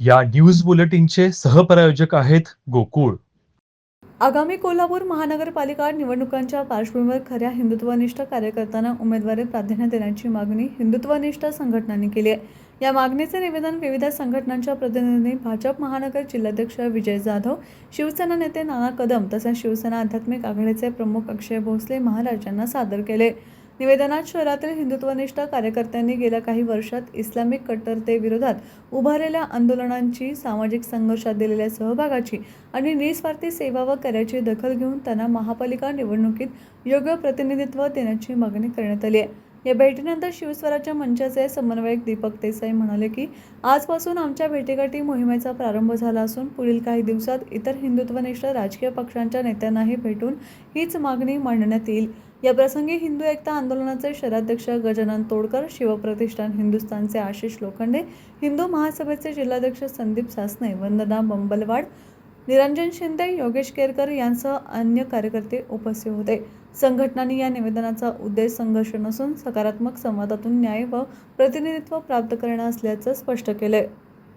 या न्यूज बुलेटिनचे सहप्रायोजक आहेत गोकुळ. आगामी कोल्हापूर महानगरपालिका निवडणुकांच्या पार्श्वभूमीवर खऱ्या हिंदुत्वनिष्ठ कार्यकर्त्यांना उमेदवारी प्राधान्य देण्याची मागणी हिंदुत्वनिष्ठ संघटनांनी केली आहे. या मागणीचे निवेदन विविध संघटनांच्या प्रतिनिधींनी भाजप महानगर जिल्हाध्यक्ष विजय जाधव शिवसेना नेते नाना कदम तसेच शिवसेना आध्यात्मिक आघाडीचे प्रमुख अक्षय भोसले महाराज यांना सादर केले. निवेदनात शहरातील हिंदुत्वनिष्ठ कार्यकर्त्यांनी गेल्या काही वर्षात इस्लामिक कट्टरतेविरोधात उभारलेल्या आंदोलनांची सामाजिक संघर्षात दिलेल्या सहभागाची आणि निस्वार्थी सेवा व कार्याची दखल घेऊन त्यांना महापालिका निवडणुकीत योग्य प्रतिनिधित्व देण्याची मागणी करण्यात आली आहे. या भेटीनंतर शिवस्वराज्य मंचाचे समन्वयक दीपक देसाई म्हणाले की आजपासून आमच्या भेटीगाठी मोहिमेचा प्रारंभ झाला असून पुढील काही दिवसात इतर हिंदुत्वनिष्ठ राजकीय पक्षांच्या नेत्यांनाही भेटून हीच मागणी मांडण्यात येईल. या प्रसंगी हिंदू एकता आंदोलनाचे शहराध्यक्ष गजानन तोडकर शिवप्रतिष्ठान हिंदुस्थानचे आशिष लोखंडे हिंदू महासभेचे जिल्हाध्यक्ष संदीप सासने वंदना बंबलवाड निरंजन शिंदे योगेश केरकर यांसह अन्य कार्यकर्ते उपस्थित होते. संघटनांनी या निवेदनाचा उद्देश संघर्ष नसून सकारात्मक संवादातून न्याय व प्रतिनिधित्व प्राप्त करणं असल्याचं स्पष्ट केलंय.